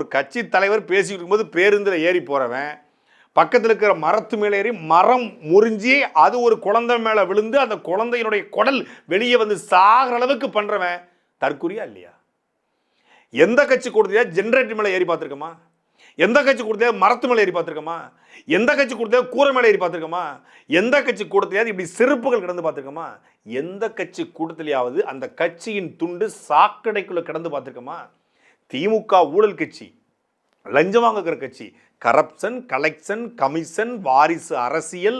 ஒரு கட்சி தலைவர் பேசிக்கிட்டு இருக்கும்போது பேருந்தில் ஏறி போகிறவன் பக்கத்தில் இருக்கிற மரத்து மேலே ஏறி மரம் முறிஞ்சி அது ஒரு குழந்தை மேலே விழுந்து அந்த குழந்தையினுடைய குடல் வெளியே வந்து சாகிற அளவுக்கு பண்ணுறவன் தற்குறியா இல்லையா? எந்த கட்சி கொடுத்தியா ஜென்ரேட்டர் மேலே ஏறி பார்த்துருக்கோமா? எந்த கட்சி கொடுத்தியா மரத்து மேலே ஏறி பார்த்துருக்கோமா? எந்த கட்சி கொடுத்தியா கூரை மேலே ஏறி பார்த்துருக்கோமா? எந்த கட்சி கூட்டத்திலேயாவது இப்படி செருப்புகள் கிடந்து பார்த்துருக்கோமா? எந்த கட்சி கூட்டத்திலேயாவது அந்த கட்சியின் துண்டு சாக்கடைக்குள்ளே கிடந்து பார்த்துருக்கோமா? திமுக ஊழல் கட்சி லஞ்சம் வாங்குகிற கட்சி கரப்ஷன் கலெக்ஷன் கமிஷன் வாரிசு அரசியல்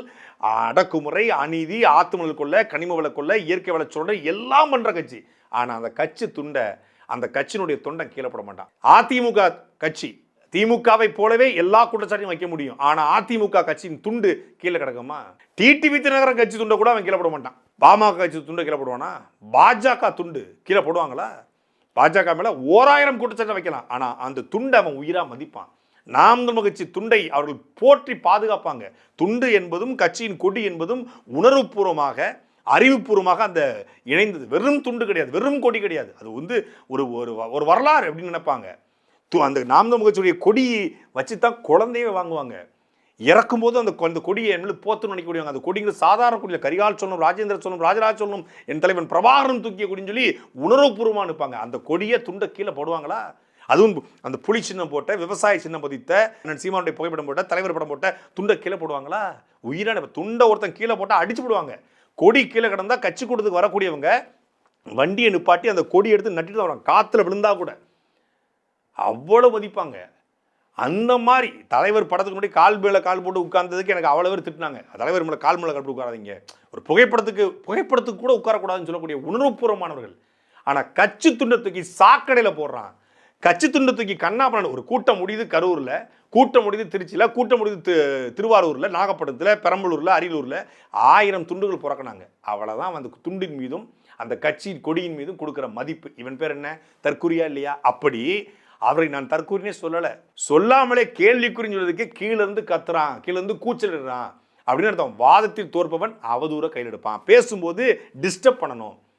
அடக்குமுறை அநீதி ஆத்துமணல் கொள்ள கனிம வள கொள்ள இயற்கை வள சொல்ற எல்லாம் பண்ணுற கட்சி. ஆனால் அந்த கட்சி துண்டை அந்த கட்சியினுடைய தொண்டை கீழே போட மாட்டான். அதிமுக கட்சி திமுகவை போலவே எல்லா குற்றச்சாட்டையும் வைக்க முடியும். ஆனால் அதிமுக கட்சியின் துண்டு கீழே கிடக்குமா? டிடிவி தினகரன் கட்சி துண்டை கூட அவன் கீழே போட மாட்டான். பாமக கட்சி துண்டை கீழே போடுவானா பாஜக துண்டு கீழே போடுவாங்களா? பாஜக மேலே ஓராயிரம் குற்றச்சாட்டு வைக்கலாம். ஆனால் அந்த துண்டை அவன் உயிராக மதிப்பான். நாம் தமிழ் கட்சி துண்டை அவர்கள் போற்றி பாதுகாப்பாங்க. துண்டு என்பதும் கட்சியின் கொடி என்பதும் உணர்வுபூர்வமாக அறிவுபூர்வமாக அந்த இணைந்தது. வெறும் துண்டு கிடையாது. வெறும் கொடி கிடையாது. அது வந்து ஒரு ஒரு ஒரு வரலாறு அப்படின்னு நினைப்பாங்க. து- அந்த நாம் தமிழ் கட்சியுடைய கொடி வச்சு தான் குழந்தையே வாங்குவாங்க. இறக்கும்போது அந்த அந்த கொடியை என்ன போத்து நினைக்கக்கூடியவங்க அந்த கொடிங்கிற சாதாரண கொடியில் கரிகால் சொல்லணும் ராஜேந்திர சொல்லணும் ராஜராஜ சொல்லணும் என் தலைவன் பிரபாகரன் தூக்கிய கொடின்னு சொல்லி உணர்வுபூர்வமாக நிற்பாங்க. அந்த கொடியை துண்டை கீழே போடுவாங்களா? அதுவும் அந்த புலி சின்னம் போட்ட விவசாய சின்னம் பதித்த அண்ணன் சீமானுடைய புகைப்படம் போட்ட தலைவர் படம் போட்ட துண்டை கீழே போடுவாங்களா? உயிரான துண்டை ஒருத்தன் கீழே போட்டால் அடிச்சு போடுவாங்க. கொடி கீழே கிடந்தால் கட்சி கூட்டத்துக்கு வரக்கூடியவங்க வண்டியை நிப்பாட்டி அந்த கொடி எடுத்து நட்டிட்டு தான் வராங்க காற்றுல விழுந்தா கூட. அவ்வளோ மதிப்பாங்க. அந்த மாதிரி தலைவர் படத்துக்கு முன்னாடி கால் மேலே கால் போட்டு உட்கார்ந்ததுக்கு எனக்கு அவ்வளோ பேர் திட்டினாங்க. தலைவர் மேலே கால் மேலே கால் போட்டு உட்காராதீங்க. ஒரு புகைப்படத்துக்கு புகைப்படத்துக்கு கூட உட்காரக்கூடாதுன்னு சொல்லக்கூடிய உணர்வுபூர்வமானவர்கள். ஆனால் கச்சி துண்டை தூக்கி சாக்கடையில் போடுறான். கச்சி துண்டை தூக்கி கண்ணாபுரம் ஒரு கூட்டம் முடியுது கரூரில். கூட்டம் முடியுது திருச்சியில். கூட்டம் முடியுது தி- திருவாரூரில் நாகப்பட்டினத்தில் பெரம்பலூரில் அரியலூரில். ஆயிரம் துண்டுகள் புறக்கினாங்க. அவ்வளோதான் அந்த துண்டின் மீதும் அந்த கட்சியின் கொடியின் மீதும் கொடுக்குற மதிப்பு. இவன் பேர் என்ன? தற்குறியா இல்லையா? அப்படி அவரை நான் தற்கூறினே சொல்லலை. சொல்லாமலே கேள்விக்குறின்னு சொல்றதுக்கே கீழ இருந்து கத்துறான் கீழேருந்து கூச்சலிடுறான். அப்படின்னு அர்த்தம். வாதத்தில் தோற்பவன் அவதூற கையில் எடுப்பான். பேசும்போது டிஸ்டர்ப் பண்ணணும்.